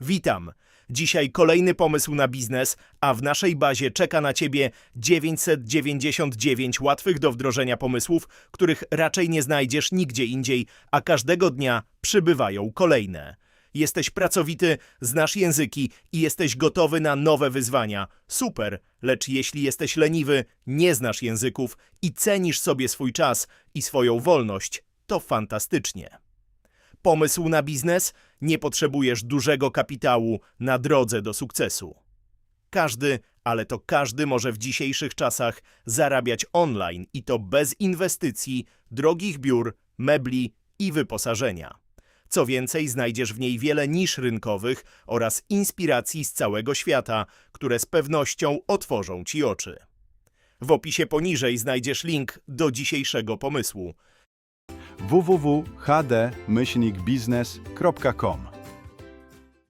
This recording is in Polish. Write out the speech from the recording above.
Witam. Dzisiaj kolejny pomysł na biznes, a w naszej bazie czeka na Ciebie 999 łatwych do wdrożenia pomysłów, których raczej nie znajdziesz nigdzie indziej, a każdego dnia przybywają kolejne. Jesteś pracowity, znasz języki i jesteś gotowy na nowe wyzwania. Super, lecz jeśli jesteś leniwy, nie znasz języków i cenisz sobie swój czas i swoją wolność, to fantastycznie. Pomysł na biznes? Nie potrzebujesz dużego kapitału na drodze do sukcesu. Każdy, ale to każdy może w dzisiejszych czasach zarabiać online i to bez inwestycji, drogich biur, mebli i wyposażenia. Co więcej, znajdziesz w niej wiele nisz rynkowych oraz inspiracji z całego świata, które z pewnością otworzą Ci oczy. W opisie poniżej znajdziesz link do dzisiejszego pomysłu. www.hd-biznes.com